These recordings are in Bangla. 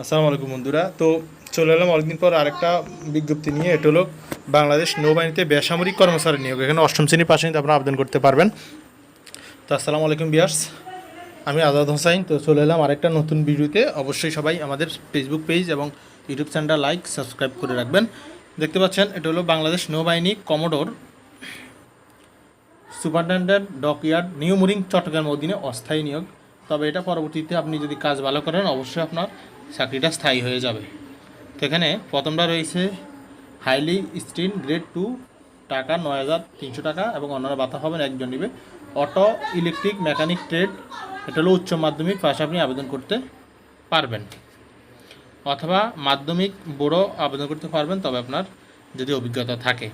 আসসালামু আলাইকুম বন্ধুরা। তো চলে এলাম অনেকদিন পর আরেকটা বিজ্ঞপ্তি নিয়ে। এটা হলো বাংলাদেশ নৌবাহিনীতে বেসামরিক কর্মচারী নিয়োগ। এখানে অষ্টম শ্রেণির পাশে নিতে আপনারা আবেদন করতে পারবেন। তো আসসালামু আলাইকুম বিয়ার্স আমি আজাদ হোসাইন। তো চলে এলাম আরেকটা নতুন ভিডিওতে। অবশ্যই সবাই আমাদের ফেসবুক পেজ এবং ইউটিউব চ্যানেলটা লাইক সাবস্ক্রাইব করে রাখবেন। দেখতে পাচ্ছেন, এটা হলো বাংলাদেশ নৌবাহিনী commodore superintendent dockyard new mooring Chattogram অধীনে অস্থায়ী নিয়োগ। তবে এটা পরবর্তীতে আপনি যদি কাজ ভালো করেন, অবশ্যই আপনার চাকরিটা স্থায়ী হয়ে যাবে। তো এখানে প্রথমটা রয়েছে হাইলি স্টিন গ্রেড টু টাকা নয় হাজার তিনশো টাকা এবং অন্যান্য ভাতা পাবেন একজন নিবে। অটো ইলেকট্রিক মেকানিক ট্রেড এটা হলো উচ্চ মাধ্যমিক পাশে আপনি আবেদন করতে পারবেন। অথবা মাধ্যমিক বড় আবেদন করতে পারবেন, তবে আপনার যদি অভিজ্ঞতা থাকে।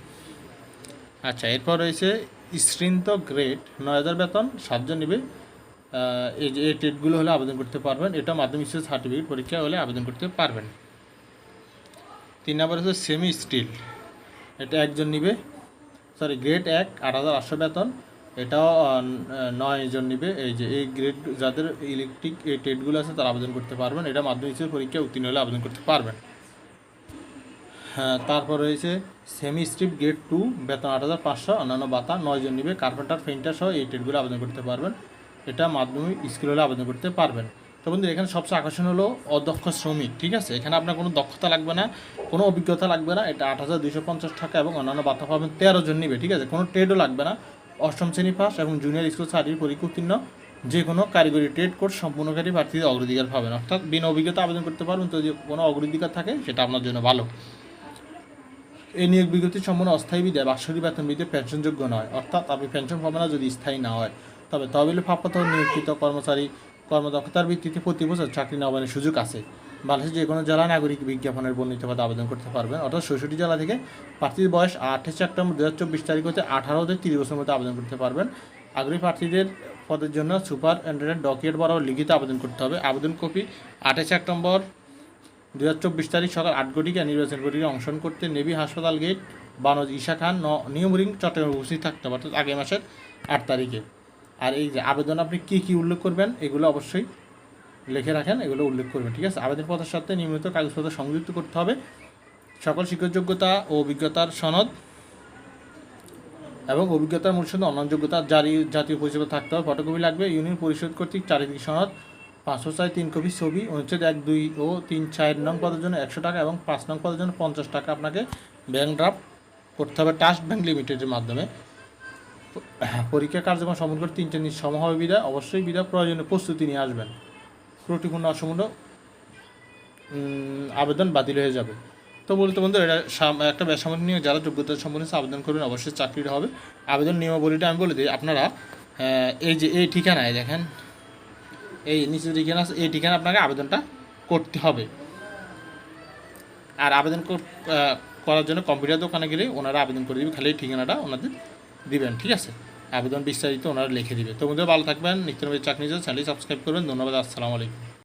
আচ্ছা এরপর রয়েছে স্ট্রিন্ত গ্রেড নয় হাজার বেতন, সাতজন নেবে। এই যে এই ট্রেডগুলো হলে আবেদন করতে পারবেন। এটা মাধ্যমিক স্তরের সার্টিফিকেট পরীক্ষা হলে আবেদন করতে পারবেন। তিন নম্বর হচ্ছে সেমি স্টিল এটা একজন নিবে। সরি গ্রেড এক, আট হাজার আটশো বেতন। এটাও নয় জন নিবে। এই যে এই গ্রেড যাদের ইলেকট্রিক এই ট্রেডগুলো আছে, তারা আবেদন করতে পারবেন। এটা মাধ্যমিক স্তরের পরীক্ষা উত্তীর্ণ হলে আবেদন করতে পারবেন। হ্যাঁ তারপর রয়েছে সেমি স্ট্রিপ গ্রেড টু বেতন আট হাজার পাঁচশো, অন্যান্য বাতা নয় জন নিবে। কার্পেন্টার ফেন্টার সহ এই ট্রেডগুলো আবেদন করতে পারবেন। এটা মাধ্যমিক স্কুল হলে আবেদন করতে পারবেন। তো বন্ধু এখানে সবচেয়ে আকর্ষণ হলো অদক্ষ শ্রমিক, ঠিক আছে? এখানে আপনার কোনো দক্ষতা লাগবে না, কোনো অভিজ্ঞতা লাগবে না। এটা আট হাজার দুইশো পঞ্চাশ টাকা এবং অন্যান্য ভাতা পাবেন তেরো জন নিবে, ঠিক আছে? কোনো ট্রেডও লাগবে না। অষ্টম শ্রেণি পাস এবং জুনিয়র স্কুল সার্টিফিকেট পরীক্ষা উত্তীর্ণ যে কোনো কারিগরি ট্রেড কোর্স সম্পূর্ণকারী প্রার্থীদের অগ্রাধিকার পাবেন। অর্থাৎ বিনা অভিজ্ঞতা আবেদন করতে পারবেন। তো যে কোনো অগ্রাধিকার থাকে, সেটা আপনার জন্য ভালো। এই নিয়োগ বিজ্ঞপ্তি সম্পূর্ণ অস্থায়ী বিদায় বাৎসরিক বেতন বিধে পেনশনযোগ্য নয়। অর্থাৎ আপনি পেনশন পাবেন না যদি স্থায়ী না হয়। তবে তহবিল প্রাপ্ত নিয়োগকৃত কর্মচারী কর্মদক্ষতার ভিত্তিতে প্রতি বছর চাকরি নবায়নের সুযোগ আছে। বাংলাদেশের যে কোনো জেলা নাগরিক বিজ্ঞাপনের বর্ণিত পদে আবেদন করতে পারবেন, অর্থাৎ ষষ্ঠটি জেলা থেকে প্রার্থীর বয়স আঠাশে সেপ্টেম্বর দু হাজার চব্বিশ তারিখ হতে আঠারো হতে তিরিশ বছরের মধ্যে আবেদন করতে পারবেন। আগ্রহী প্রার্থীদের পদের জন্য সুপার অ্যান্ড্রয়েড ডকিয়েট বরাবর লিখিত আবেদন করতে হবে। আবেদন কপি আঠাশে সেপ্টেম্বর দু হাজার চব্বিশ তারিখ সকাল আট ঘটিকা নির্বাচন ঘটিকা অংশগ্রহণ করতে নেভি হাসপাতাল গেট, বানজ ঈশা খান নিয়ম রিং চট্টগ্রামে উপস্থিত থাকতে হবে, অর্থাৎ আগামী মাসের আট তারিখে। আর এই যে আবেদন আপনি কী কী উল্লেখ করবেন, এগুলো অবশ্যই লিখে রাখেন, এগুলো উল্লেখ করবেন, ঠিক আছে? আবেদনপত্রের সাথে নিয়মিত কাগজপত্র সংযুক্ত করতে হবে। সকল যোগ্যতা ও অভিজ্ঞতার সনদ এবং অভিজ্ঞতার মূল সনদ অন্যান্য যোগ্যতা জারি জাতীয় পরিচয় থাকতে হবে। ফটোকপি লাগবে, ইউনিয়ন পরিষদ কর্তৃক চারিদিক সনদ, পাঁচশো চার তিন কপি ছবি, অনুচ্ছেদ এক, দুই ও তিন, চার নং পদের জন্য একশো টাকা এবং পাঁচ নং পদের জন্য পঞ্চাশ টাকা আপনাকে ব্যাংক ড্রাফট করতে হবে টাস্ট ব্যাংক লিমিটেডের মাধ্যমে। পরীক্ষা কার্যক্রম সম্পন্ন করে তিনটে নিজ সমভাবে বিদায়। অবশ্যই বিদায় প্রয়োজনীয় প্রস্তুতি নিয়ে আসবেন। ত্রুটিপূর্ণ অসম্পূর্ণ আবেদন বাতিল হয়ে যাবে। তো বলতে বন্ধু এটা একটা বেসামরিক নিয়ে যারা যোগ্যতা সম্পন্ন আবেদন করবেন, অবশ্যই চাকরিটা হবে। আবেদন নিয়মাবলীটা আমি বলে দিই, আপনারা এই যে এই ঠিকানায় দেখেন, এই নিচে ঠিকানা এই ঠিকানা আপনাকে আবেদনটা করতে হবে। আর আবেদন করার জন্য কম্পিউটার দোকানে গেলে ওনারা আবেদন করে দিবে, খালি এই ঠিকানাটা ওনাদের দিবেন, ঠিক আছে? আবেদন বিস্তারিত ওনারা লিখে দিবে। তো বন্ধুরা, ভালো থাকবেন। নিত্য নবীর চাকরি চ্যানেলটি সাবস্ক্রাইব করবেন। ধন্যবাদ, আসসালামু আলাইকুম।